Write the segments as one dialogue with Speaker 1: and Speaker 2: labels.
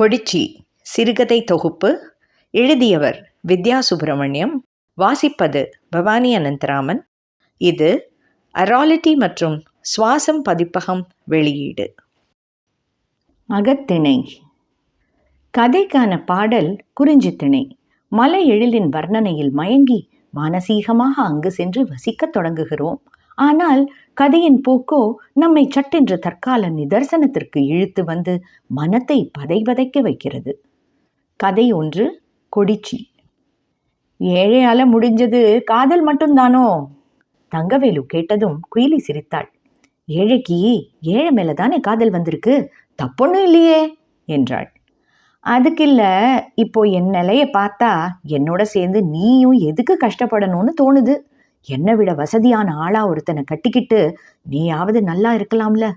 Speaker 1: கொடிச்சி சிறுகதை தொகுப்பு எழுதியவர் வித்யா சுப்பிரமணியம் வாசிப்பது பவானி அனந்தராமன். இது அராலிட்டி மற்றும் சுவாசம் பதிப்பகம் வெளியீடு.
Speaker 2: அகத்திணை. கதைக்கான பாடல் குறிஞ்சித்திணை. மலை எழிலின் வர்ணனையில் மயங்கி மானசீகமாக அங்கு சென்று வசிக்கத் தொடங்குகிறோம். ஆனால் கதையின் போக்கோ நம்மை சட்டென்று தற்கால நிதர்சனத்திற்கு இழுத்து வந்து மனத்தை பதைபதைக்க வைக்கிறது. கதை ஒன்று கொடிச்சி. ஏழையால முடிஞ்சது காதல் மட்டும்தானோ? தங்கவேலு கேட்டதும் குயிலி சிரித்தாள். ஏழைக்கு ஏழை மேலே தானே காதல் வந்திருக்கு? தப்பொன்னும் இல்லையே என்றாள். அதுக்கில்ல இப்போ என் நிலையை பார்த்தா என்னோட சேர்ந்து நீயும் எதுக்கு கஷ்டப்படணும்னு தோணுது? என்னை விட வசதியான ஆளா ஒருத்தனை கட்டிக்கிட்டு நீயாவது நல்லா இருக்கலாம்ல?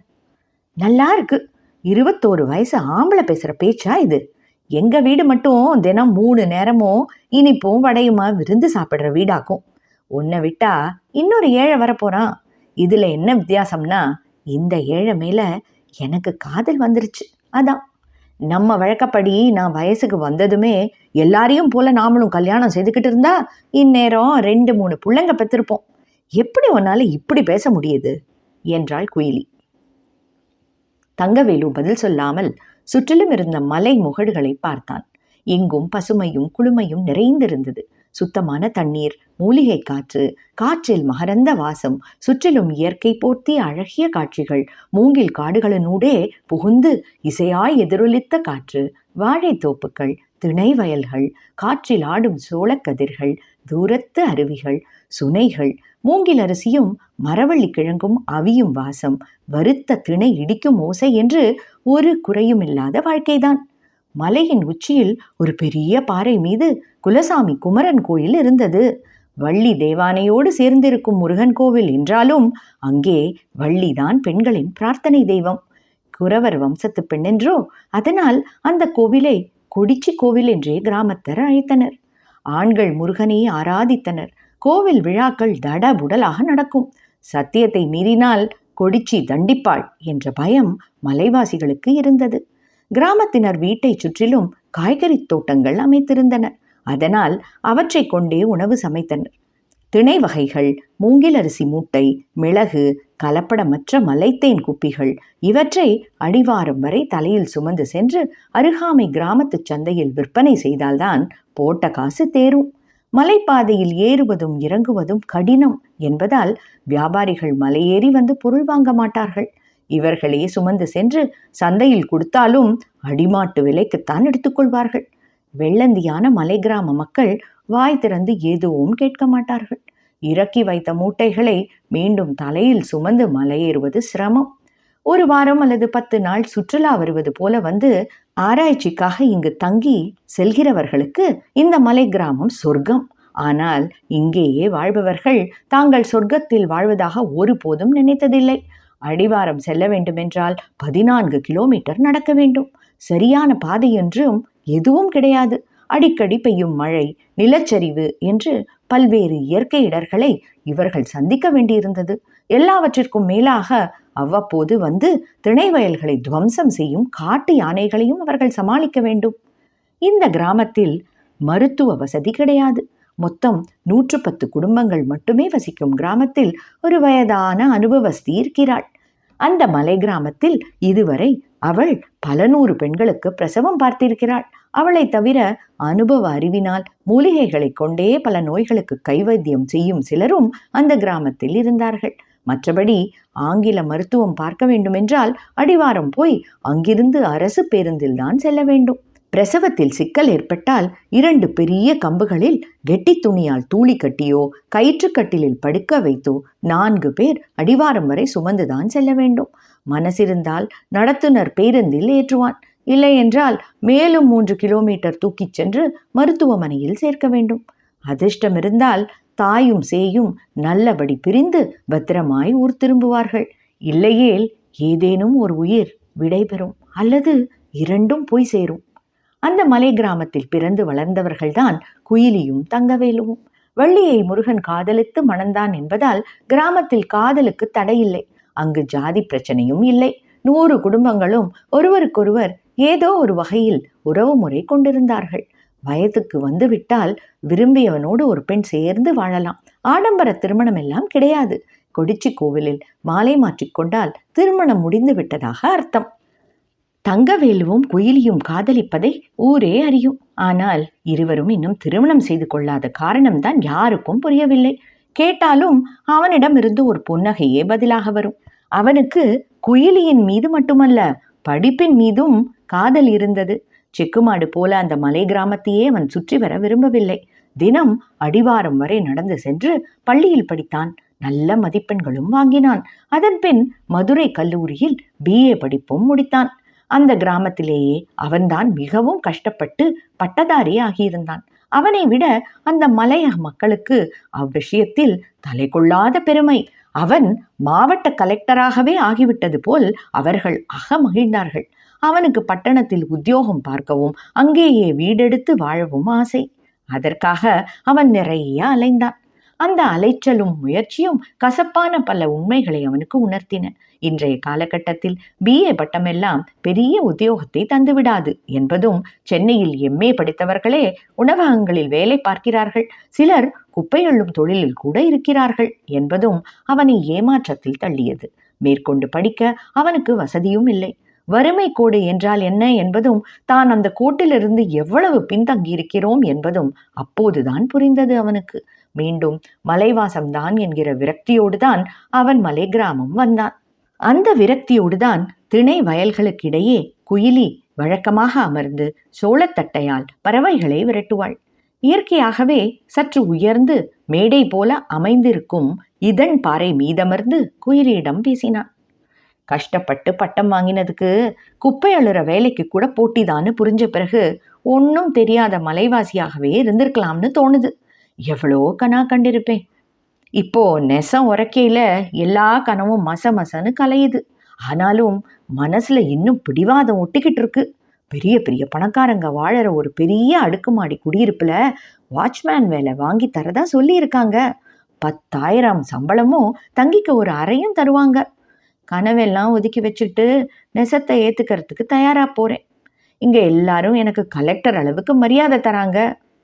Speaker 2: நல்லா இருக்கு. இருபத்தோரு வயசு ஆம்பளை பேசுற பேச்சா இது? எங்க வீடு மட்டும் தினம் மூணு நேரமும் இனிப்பும் வடையுமா விருந்து சாப்பிடுற வீடாக்கும். உன்னை விட்டா இன்னொரு ஏழை வரப்போறான். இதுல என்ன வித்தியாசம்னா இந்த ஏழை மேல எனக்கு காதல் வந்துருச்சு. அதான். நம்ம வழக்கப்படி நான் வயசுக்கு வந்ததுமே எல்லாரையும் போல நாமளும் கல்யாணம் செய்துக்கிட்டு இருந்தா இந்நேரம் ரெண்டு மூணு பிள்ளைங்க பெற்றிருப்போம் எப்படி உன்னால் இப்படி பேச முடியுது? என்றாள் குயிலி. தங்கவேலு பதில் சொல்லாமல் சுற்றிலும் இருந்த மலை முகடுகளை பார்த்தான். எங்கும் பசுமையும் குளுமையும் நிறைந்திருந்தது. சுத்தமான தண்ணீர் மூலிகை காற்று காற்றில் மகரந்த வாசம் சுற்றிலும் இயற்கை போர்த்தி அழகிய காட்சிகள் மூங்கில் காடுகளினூடே புகுந்து இசையாய் எதிரொலித்த காற்று வாழைத்தோப்புக்கள் திணை வயல்கள் காற்றில் ஆடும் சோளக்கதிர்கள் தூரத்து அருவிகள் சுனைகள் மூங்கில் அரிசியும் மரவள்ளி கிழங்கும் அவியும் வாசம் வருத்த திணை இடிக்கும் ஓசை என்று ஒரு குறையும் இல்லாத வாழ்க்கைதான். மலையின் உச்சியில் ஒரு பெரிய பாறை மீது குலசாமி குமரன் கோயில் இருந்தது. வள்ளி தேவானையோடு சேர்ந்திருக்கும் முருகன் கோவில் என்றாலும் அங்கே வள்ளிதான் பெண்களின் பிரார்த்தனை தெய்வம். குறவர் வம்சத்து பெண்ணென்றோ அதனால் அந்த கோவிலை கொடிச்சி கோவில் என்றே கிராமத்தர் அழைத்தனர். ஆண்கள் முருகனை ஆராதித்தனர். கோவில் விழாக்கள் தடபுடலாக நடக்கும். சத்தியத்தை மீறினால் கொடிச்சி தண்டிப்பாள் என்ற பயம் மலைவாசிகளுக்கு இருந்தது. கிராமத்தினர் வீட்டை சுற்றிலும் காய்கறி தோட்டங்கள் அமைத்திருந்தன. அதனால் அவற்றை கொண்டே உணவு சமைத்தனர். திணை வகைகள் மூங்கில் அரிசி மூட்டை மிளகு கலப்படமற்ற மலைத்தேன் குப்பிகள் இவற்றை அடிவாரம் வரை தலையில் சுமந்து சென்று அருகாமை கிராமத்து சந்தையில் விற்பனை செய்தால்தான் போட்ட காசு தேரும். மலைப்பாதையில் ஏறுவதும் இறங்குவதும் கடினம் என்பதால் வியாபாரிகள் மலையேறி வந்து பொருள் வாங்க மாட்டார்கள். இவர்களே சுமந்து சென்று சந்தையில் கொடுத்தாலும் அடிமாட்டு விலைக்குத்தான் எடுத்துக்கொள்வார்கள். வெள்ளந்தியான மலை கிராம மக்கள் வாய் திறந்து எதுவும் கேட்க மாட்டார்கள். இறக்கி வைத்த மூட்டைகளை மீண்டும் தலையில் சுமந்து மலையேறுவது சிரமம். ஒரு வாரம் அல்லது பத்து நாள் சுற்றுலா வருவது போல வந்து ஆராய்ச்சிக்காக இங்கு தங்கி செல்கிறவர்களுக்கு இந்த மலை கிராமம் சொர்க்கம். ஆனால் இங்கேயே வாழ்பவர்கள் தாங்கள் சொர்க்கத்தில் வாழ்வதாக ஒருபோதும் நினைத்ததில்லை. அடிவாரம் செல்ல வேண்டுமென்றால் பதினான்கு கிலோமீட்டர் நடக்க வேண்டும். சரியான பாதை என்றும் எதுவும் கிடையாது. அடிக்கடி பெய்யும் மழை நிலச்சரிவு என்று பல்வேறு இயற்கை இடர்களை இவர்கள் சந்திக்க வேண்டியிருந்தது. எல்லாவற்றிற்கும் மேலாக அவ்வப்போது வந்து திணை வயல்களை துவம்சம் செய்யும் காட்டு யானைகளையும் அவர்கள் சமாளிக்க வேண்டும். இந்த கிராமத்தில் மருத்துவ வசதி கிடையாது. மொத்தம் நூற்று பத்து குடும்பங்கள் மட்டுமே வசிக்கும் கிராமத்தில் ஒரு வயதான அனுபவஸ்தி இருக்கிறாள் அந்த மலை கிராமத்தில் இதுவரை அவள் பல நூறு பெண்களுக்கு பிரசவம் பார்த்திருக்கிறாள். அவளை தவிர அனுபவ அறிவினால் மூலிகைகளை கொண்டே பல நோய்களுக்கு கைவைத்தியம் செய்யும் சிலரும் அந்த கிராமத்தில் இருந்தார்கள். மற்றபடி ஆங்கில மருத்துவம் பார்க்க வேண்டுமென்றால் அடிவாரம் போய் அங்கிருந்து அரசு பேருந்தில் தான் செல்ல வேண்டும். பிரசவத்தில் சிக்கல் ஏற்பட்டால் இரண்டு பெரிய கம்புகளில் கெட்டி துணியால் தூளி கட்டியோ கயிற்றுக்கட்டிலில் படுக்க வைத்தோ நான்கு பேர் அடிவாரம் வரை சுமந்துதான் செல்ல வேண்டும். மனசிருந்தால் நடத்துனர் பேருந்தில் ஏற்றுவான். இல்லை என்றால் மேலும் மூன்று கிலோமீட்டர் தூக்கிச் சென்று மருத்துவமனையில் சேர்க்க வேண்டும். அதிர்ஷ்டம் இருந்தால் தாயும் சேயும் நல்லபடி பிரிந்து பத்திரமாய் ஊர் திரும்புவார்கள். இல்லையேல் ஏதேனும் ஒரு உயிர் விடைபெறும். அல்லது இரண்டும் போய் சேரும். அந்த மலை கிராமத்தில் பிறந்து வளர்ந்தவர்கள்தான் குயிலியும் தங்கவேலுவும் வள்ளியை முருகன் காதலித்து மணந்தான் என்பதால் கிராமத்தில் காதலுக்கு தடையில்லை. அங்கு ஜாதி பிரச்சனையும் இல்லை. நூறு குடும்பங்களும் ஒருவருக்கொருவர் ஏதோ ஒரு வகையில் உறவுமுறை கொண்டிருந்தார்கள். வயதுக்கு வந்துவிட்டால் விரும்பியவனோடு ஒரு பெண் சேர்ந்து வாழலாம். ஆடம்பர திருமணம் எல்லாம் கிடையாது. கொடிச்சி கோவிலில் மாலை மாற்றிக்கொண்டால் திருமணம் முடிந்து விட்டதாக அர்த்தம். தங்கவேலுவும் குயிலியும் காதலிப்பதை ஊரே அறியும். ஆனால் இருவரும் இன்னும் திருமணம் செய்து கொள்ளாத காரணம்தான் யாருக்கும் புரியவில்லை. கேட்டாலும் அவனிடமிருந்து ஒரு புன்னகையே பதிலாக வரும். அவனுக்கு குயிலியின் மீது மட்டுமல்ல படிப்பின் மீதும் காதல் இருந்தது. செக்குமாடு போல அந்த மலை கிராமத்தையே அவன் சுற்றி வர விரும்பவில்லை. தினம் அடிவாரம் வரை நடந்து சென்று பள்ளியில் படித்தான். நல்ல மதிப்பெண்களும் வாங்கினான். அதன்பின் மதுரை கல்லூரியில் பிஏ படிப்பும் முடித்தான். அந்த கிராமத்திலேயே அவன்தான் மிகவும் கஷ்டப்பட்டு பட்டதாரி ஆகியிருந்தான். அவனை விட அந்த மலைய மக்களுக்கு அவ்விஷயத்தில் தலை கொள்ளாத பெருமை. அவன் மாவட்ட கலெக்டராகவே ஆகிவிட்டது போல் அவர்கள் அகமகிழ்ந்தார்கள். அவனுக்கு பட்டணத்தில் உத்தியோகம் பார்க்கவும் அங்கேயே வீடெடுத்து வாழவும் ஆசை. அதற்காக அவன் நிறைய அலைந்தான். அந்த அலைச்சலும் முயற்சியும் கசப்பான பல உண்மைகளை அவனுக்கு உணர்த்தின. இன்றைய காலகட்டத்தில் பிஏ பட்டமெல்லாம் பெரிய உத்தியோகத்தை தந்துவிடாது என்பதும் சென்னையில் எம்ஏ படித்தவர்களே உணவகங்களில் வேலை பார்க்கிறார்கள். சிலர் குப்பை அள்ளும் தொழிலில் கூட இருக்கிறார்கள் என்பதும் அவனை ஏமாற்றத்தில் தள்ளியது. மேற்கொண்டு படிக்க அவனுக்கு வசதியும் இல்லை. வறுமை கோடு என்றால் என்ன என்பதும் தான் அந்த கோட்டிலிருந்து எவ்வளவு பின்தங்கியிருக்கிறோம் என்பதும் அப்போதுதான் புரிந்தது அவனுக்கு. மீண்டும் மலைவாசம்தான் என்கிற விரக்தியோடுதான் அவன் மலை கிராமம் வந்தான். அந்த விரக்தியோடுதான் திணை வயல்களுக்கிடையே குயிலி வழக்கமாக அமர்ந்து சோளத்தட்டையால் பறவைகளை விரட்டுவாள். இயற்கையாகவே சற்று உயர்ந்து மேடை போல அமைந்திருக்கும் இதன் பாறை மீதமர்ந்து குயிலியிடம் பேசினான் கஷ்டப்பட்டு பட்டம் வாங்கினதுக்கு குப்பை அழுற வேலைக்கு கூட போட்டிதான்னு புரிஞ்ச பிறகு ஒன்றும் தெரியாத மலைவாசியாகவே இருந்திருக்கலாம்னு தோணுது. எவ்வளோ கனா கண்டிருப்பேன். இப்போ நெசம் உரைக்கையில் எல்லா கனவும் மச மசன்னு கலையுது. ஆனாலும் மனசில் இன்னும் பிடிவாதம் ஒட்டிக்கிட்டு இருக்கு. பெரிய பெரிய பணக்காரங்க வாழற ஒரு பெரிய அடுக்குமாடி குடியிருப்பில் வாட்ச்மேன் வேலை வாங்கி தரதா சொல்லியிருக்காங்க. பத்தாயிரம் சம்பளமும் தங்கிக்க ஒரு அறையும் தருவாங்க. கனவெல்லாம் ஒதுக்கி வச்சுட்டு நெசத்தை ஏற்றுக்கிறதுக்கு தயாராக போகிறேன் இங்கே எல்லாரும் எனக்கு கலெக்டர் அளவுக்கு மரியாதை தராங்க.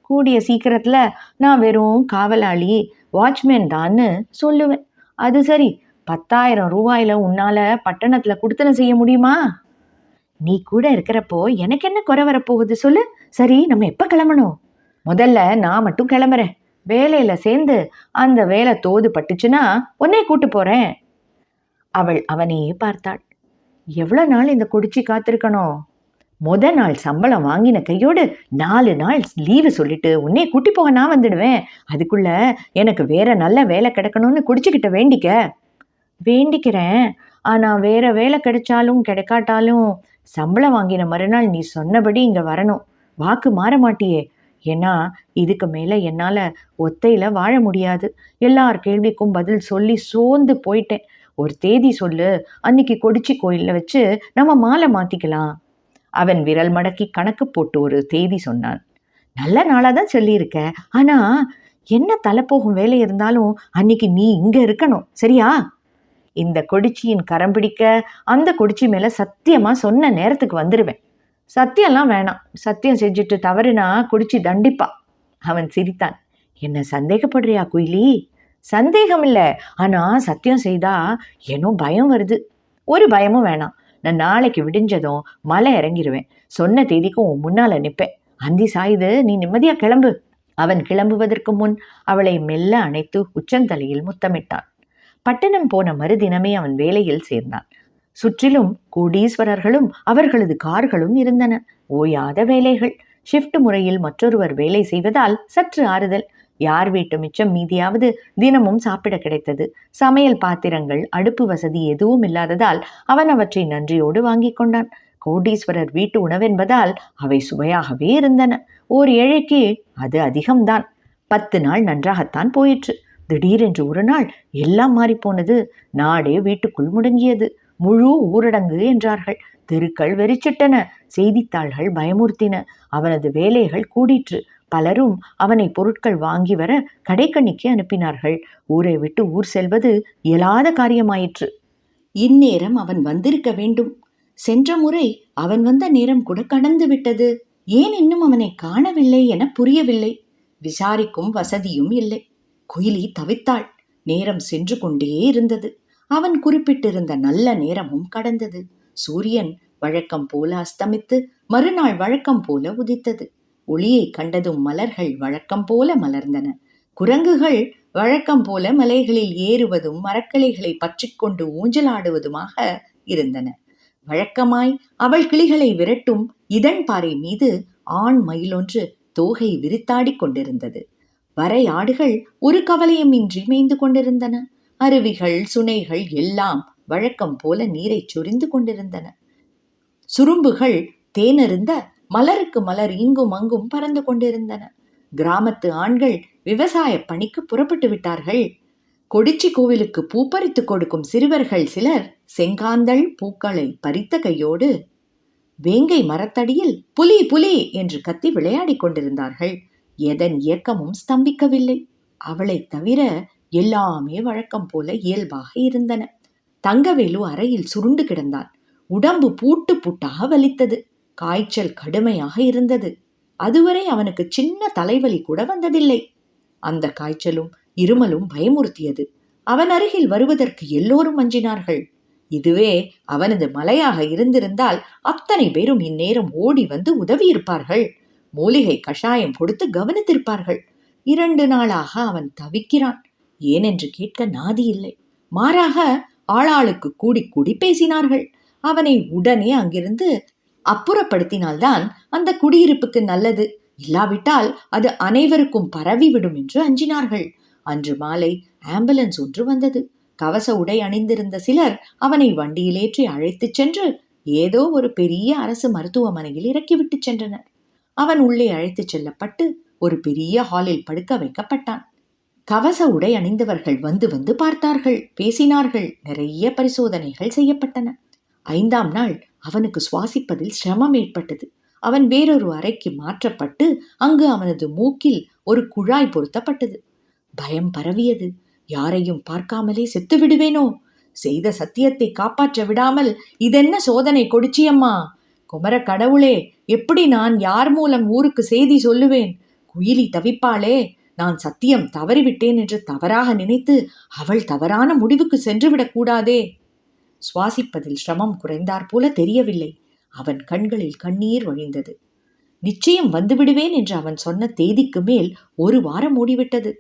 Speaker 2: கூடிய சீக்கிரத்தில் நான் வெறும் காவலாளி வாட்ச்மேன் தான்னு சொல்லுவேன். அது சரி பத்தாயிரம் ரூபாயில உன்னால பட்டணத்துல குடுத்தன செய்ய முடியுமா? நீ கூட இருக்கிறப்போ எனக்கு என்ன குறை வரப்போகுது சொல்லு. சரி நம்ம எப்ப கிளம்பணும்? முதல்ல நான் மட்டும் கிளம்புறேன். வேலையில சேர்ந்து அந்த வேலை தோது பட்டுச்சுன்னா உன்னே கூட்டு போறேன். அவள் அவனையே பார்த்தாள். எவ்வளோ நாள் இந்த குடிச்சி காத்திருக்கணும்? முத நாள் சம்பளம் வாங்கின கையோடு நாலு நாள் லீவு சொல்லிட்டு உன்னே கூட்டி போக நான் வந்துடுவேன். அதுக்குள்ள எனக்கு வேற நல்ல வேலை கிடைக்கணும்னு குடிச்சுக்கிட்ட வேண்டிக்க. வேண்டிக்கிறேன். ஆனால் வேற வேலை கிடைச்சாலும் கிடைக்காட்டாலும் சம்பளம் வாங்கின மறுநாள் நீ சொன்னபடி இங்கே வரணும். வாக்கு மாற மாட்டியே. ஏன்னா இதுக்கு மேலே என்னால் ஒத்தையில் வாழ முடியாது. எல்லார் கேள்விக்கும் பதில் சொல்லி சோர்ந்து போயிட்டேன். ஒரு தேதி சொல்லு. அன்னைக்கு கொடிச்சி கோயிலில் வச்சு நம்ம மாலை மாற்றிக்கலாம் அவன் விரல் மடக்கி கணக்கு போட்டு ஒரு தேதி சொன்னான். நல்ல நாளாக தான் சொல்லியிருக்க. ஆனால் என்ன தலைப்போகும் வேலை இருந்தாலும் அன்னைக்கு நீ இங்கே இருக்கணும். சரியா? இந்த கொடிச்சியின் கரம் பிடிக்க அந்த கொடிச்சி மேலே சத்தியமாக சொன்ன நேரத்துக்கு வந்துடுவேன் சத்தியம்லாம் வேணாம். சத்தியம் செஞ்சுட்டு தவறுனா குடிச்சு தண்டிப்பா. அவன் சிரித்தான். என்ன சந்தேகப்படுறியா குயிலி? சந்தேகம் இல்லை ஆனால் சத்தியம் செய்தா ஏனோ பயம் வருது. ஒரு பயமும் வேணாம். நான் நாளைக்கு விடிஞ்சதும் மலை இறங்கிடுவேன் சொன்ன தேதிக்கும் உன் முன்னால் நிற்பேன் அந்தி சாயுது நீ நிம்மதியாக கிளம்பு. அவன் கிளம்புவதற்கு முன் அவளை மெல்ல அணைத்து உச்சந்தலையில் முத்தமிட்டான். பட்டணம் போன மறுதினமே அவன் வேலையில் சேர்ந்தான். சுற்றிலும் கோடீஸ்வரர்களும் அவர்களது கார்களும் இருந்தன. ஓயாத வேலைகள். ஷிஃப்ட் முறையில் மற்றொருவர் வேலை செய்வதால் சற்று ஆறுதல். யார் வீட்டு மிச்சம் மீதியாவது தினமும் சாப்பிட கிடைத்தது. சமையல் பாத்திரங்கள் அடுப்பு வசதி எதுவும் இல்லாததால் அவன் அவற்றை நன்றியோடு வாங்கி கொண்டான். கோடீஸ்வரர் வீட்டு உணவென்பதால் அவை சுவையாகவே இருந்தன. ஓர் ஏழைக்கு அது அதிகம்தான். பத்து நாள் நன்றாகத்தான் போயிற்று. திடீரென்று ஒரு நாள் எல்லாம் மாறிப்போனது. நாடே வீட்டுக்குள் முடங்கியது. முழு ஊரடங்கு என்றார்கள். தெருக்கள் வெறிச்சிட்டன. செய்தித்தாள்கள் பயமுறுத்தின. அவனது வேலைகள் கூடிற்று. பலரும் அவனை பொருட்கள் வாங்கி வர கடைக்கண்ணிக்கு அனுப்பினார்கள். ஊரை விட்டு ஊர் செல்வது இயலாத காரியமாயிற்று. இந்நேரம் அவன் வந்திருக்க வேண்டும். சென்ற முறை அவன் வந்த நேரம் கூட கடந்து விட்டது. ஏன் இன்னும் அவனை காணவில்லை என புரியவில்லை. விசாரிக்கும் வசதியும் இல்லை. குயிலி தவித்தாள். நேரம் சென்று கொண்டே இருந்தது. அவன் குறிப்பிட்டிருந்த நல்ல நேரமும் கடந்தது. சூரியன் வழக்கம் போல அஸ்தமித்து மறுநாள் வழக்கம் போல உதித்தது. ஒளியை கண்டதும் மலர்கள் வழக்கம் போல மலர்ந்தன. குரங்குகள் வழக்கம் போல மலைகளில் ஏறுவதும் மரக்கிளைகளை பற்றிக்கொண்டு ஊஞ்சலாடுவதுமாக இருந்தன. வழக்கமாய் அவள் கிளிகளை விரட்டும் இதன் பாறை மீது ஆண் மயிலொன்று தோகை விரித்தாடிக் கொண்டிருந்தது. வரையாடுகள் ஒரு கவலையுமின்றி மேய்ந்து கொண்டிருந்தன. அருவிகள் சுனைகள் எல்லாம் வழக்கம் போல நீரை சொரிந்து கொண்டிருந்தன. சுரும்புகள் தேனருந்த மலருக்கு மலர் இங்கும் அங்கும் பறந்து கொண்டிருந்தன. கிராமத்து ஆண்கள் விவசாய பணிக்கு புறப்பட்டு விட்டார்கள். கொடிச்சி கோவிலுக்கு பூ பறித்து கொடுக்கும் சிறுவர்கள் சிலர் செங்காந்தள் பூக்களை பறித்த கையோடு வேங்கை மரத்தடியில் புலி புலி என்று கத்தி விளையாடிக் கொண்டிருந்தார்கள். எதன் இயக்கமும் ஸ்தம்பிக்கவில்லை. அவளைத் தவிர எல்லாமே வழக்கம் போல இயல்பாக இருந்தன. தங்கவேலு அறையில் சுருண்டு கிடந்தான் உடம்பு பூட்டு பூட்டாக வலித்தது. காய்ச்சல் கடுமையாக இருந்தது. அதுவரை அவனுக்கு சின்ன தலைவலி கூட வந்ததில்லை. அந்த காய்ச்சலும் இருமலும் பயமுறுத்தியது. அவன் அருகில் வருவதற்கு எல்லோரும் அஞ்சினார்கள் இதுவே அவனது மலையாக இருந்திருந்தால் அத்தனை பேரும் இந்நேரம் ஓடி வந்து உதவியிருப்பார்கள். மூலிகை கஷாயம் கொடுத்து கவனித்திருப்பார்கள். இரண்டு நாளாக அவன் தவிக்கிறான். ஏனென்று கேட்க நாதி இல்லை. மாறாக ஆளாளுக்கு கூடி கூடி பேசினார்கள். அவனை உடனே அங்கிருந்து அப்புறப்படுத்தினால்தான் அந்த குடியிருப்புக்கு நல்லது. இல்லாவிட்டால் அது அனைவருக்கும் பரவிவிடும் என்று அஞ்சினார்கள். அன்று மாலை ஆம்புலன்ஸ் ஒன்று வந்தது. கவச உடை அணிந்திருந்த சிலர் அவனை வண்டியிலேற்றி அழைத்துச் சென்று ஏதோ ஒரு பெரிய அரசு மருத்துவமனையில் இறக்கிவிட்டு சென்றனர். அவன் உள்ளே அழைத்துச் செல்லப்பட்டு ஒரு பெரிய ஹாலில் படுக்க வைக்கப்பட்டான். கவச உடை அணிந்தவர்கள் வந்து வந்து பார்த்தார்கள் பேசினார்கள் நிறைய பரிசோதனைகள் செய்யப்பட்டன. ஐந்தாம் நாள் அவனுக்கு சுவாசிப்பதில் சிரமம் ஏற்பட்டது. அவன் வேறொரு அறைக்கு மாற்றப்பட்டு அங்கு அவனது மூக்கில் ஒரு குழாய் பொருத்தப்பட்டது. பயம் பரவியது. யாரையும் பார்க்காமலே செத்து விடுவேனோ? செய்த சத்தியத்தை காப்பாற்ற விடாமல் இதென்ன சோதனை கொடிச்சியம்மா? குமர கடவுளே எப்படி நான் யார் மூலம் ஊருக்கு செய்தி சொல்லுவேன்? குயிலி தவிப்பாளே நான் சத்தியம் தவறிவிட்டேன் என்று தவறாக நினைத்து அவள் தவறான முடிவுக்கு சென்றுவிடக் கூடாதே. சுவாசிப்பதில் சிரமம் குறைந்தாற்போல தெரியவில்லை. அவன் கண்களில் கண்ணீர் வழிந்தது. நிச்சயம் வந்துவிடுவேன் என்று அவன் சொன்ன தேதிக்கு மேல் ஒரு வாரம் ஓடிவிட்டது.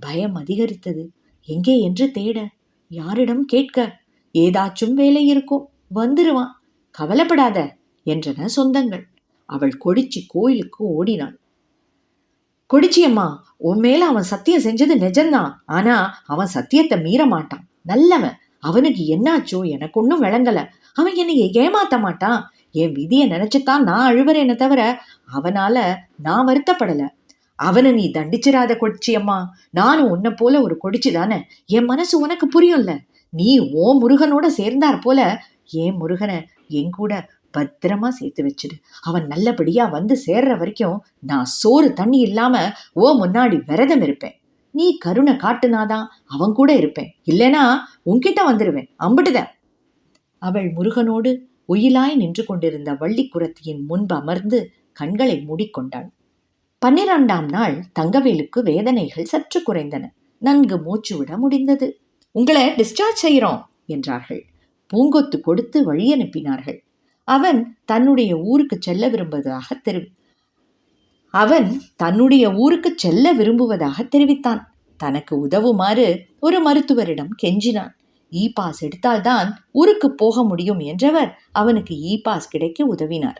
Speaker 2: பயம் அதிகரித்தது. எங்கே என்று தேட. யாரிடம் கேட்க. ஏதாச்சும் வேலை இருக்கும் வந்துருவான். கவலைப்படாத என்றன சொந்தங்கள். அவள் கொடிச்சி கோயிலுக்கு ஓடினாள். கொடிச்சியம்மா உன் மேல அவன் சத்தியம் செஞ்சது நிஜம்தான். ஆனா அவன் சத்தியத்தை மீற மாட்டான். நல்லவன். அவனுக்கு என்னாச்சோ எனக்கு ஒன்றும் விளங்கல. அவன் என்னை ஏமாத்த மாட்டான். என் விதியை நினைச்சுத்தான் நான் அழுவறேனே தவிர அவனால நான் வருத்தப்படல. அவனை நீ தண்டிச்சிடாத கொடிச்சியம்மா நானும் உன்னை போல ஒரு கொடிச்சு தானே. என் மனசு உனக்கு புரியும்ல. நீ ஓ முருகனோட சேர்ந்தார் போல ஏன் முருகனை என் கூட பத்திரமா சேர்த்து வச்சிடு. அவன் நல்லபடியா வந்து சேர்ற வரைக்கும் நான் சோறு தண்ணி இல்லாம ஓ முன்னாடி விரதம் இருப்பேன். நீ கருணை காட்டுனாதான் அவன் கூட இருப்பேன். இல்லைனா உன்கிட்ட வந்துடுவேன் அம்பிட்டுதான். அவள் முருகனோடு ஒயிலாய் நின்று கொண்டிருந்த வள்ளிக்குரத்தியின் முன்பு அமர்ந்து கண்களை மூடிக்கொண்டாள். பன்னிரண்டாம் நாள் தங்கவேலுக்கு வேதனைகள் சற்று குறைந்தன. நன்கு மூச்சு விட முடிந்தது. உங்களை டிஸ்சார்ஜ் செய்கிறோம் என்றார்கள். பூங்கொத்து கொடுத்து வழி அனுப்பினார்கள். அவன் தன்னுடைய ஊருக்கு செல்ல விரும்புவதாக தெரி அவன் தன்னுடைய ஊருக்கு செல்ல விரும்புவதாக தெரிவித்தான். தனக்கு உதவுமாறு ஒரு மருத்துவரிடம் கெஞ்சினான். இ பாஸ் எடுத்தால்தான் ஊருக்கு போக முடியும் என்றவர் அவனுக்கு இ பாஸ் கிடைக்க உதவினார்.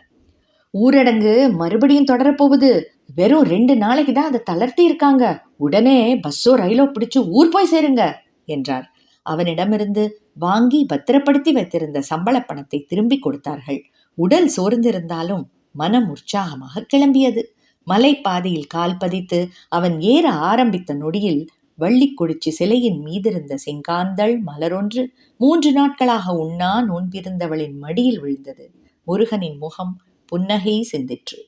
Speaker 2: ஊரடங்கு மறுபடியும் தொடரப்போகுது வெறும் ரெண்டு நாளைக்கு தான் அதை தளர்த்தி இருக்காங்க. உடனே பஸ்ஸோ ரயிலோ பிடிச்சு ஊர் போய் சேருங்க என்றார். அவனிடமிருந்து வாங்கி பத்திரப்படுத்தி வைத்திருந்த சம்பள பணத்தை திரும்பி கொடுத்தார்கள். உடல் சோர்ந்திருந்தாலும் மனம் உற்சாகமாக கிளம்பியது. மலைப்பாதையில் கால் பதித்து அவன் ஏற ஆரம்பித்த நொடியில் வள்ளிக்குடிச்சி சிலையின் மீதிருந்த செங்காந்தள் மலரொன்று மூன்று நாட்களாக உண்ணா நோன்பிருந்தவளின் மடியில் விழுந்தது. முருகனின் முகம் புன்னகை சிந்திற்று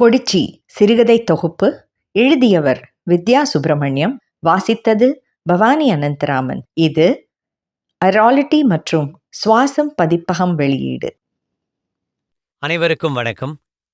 Speaker 1: கொடிச்சி சிறுகதை தொகுப்பு எழுதியவர் வித்யா சுப்பிரமணியம் வாசித்தது பவானி அனந்தராமன். இது அராலிட்டி மற்றும் சுவாசம் பதிப்பகம் வெளியீடு.
Speaker 3: அனைவருக்கும் வணக்கம்.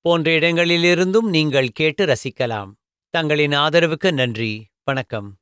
Speaker 3: போன்ற இடங்களிலிருந்தும் நீங்கள் கேட்டு ரசிக்கலாம். தங்களின் ஆதரவுக்கு நன்றி. வணக்கம்.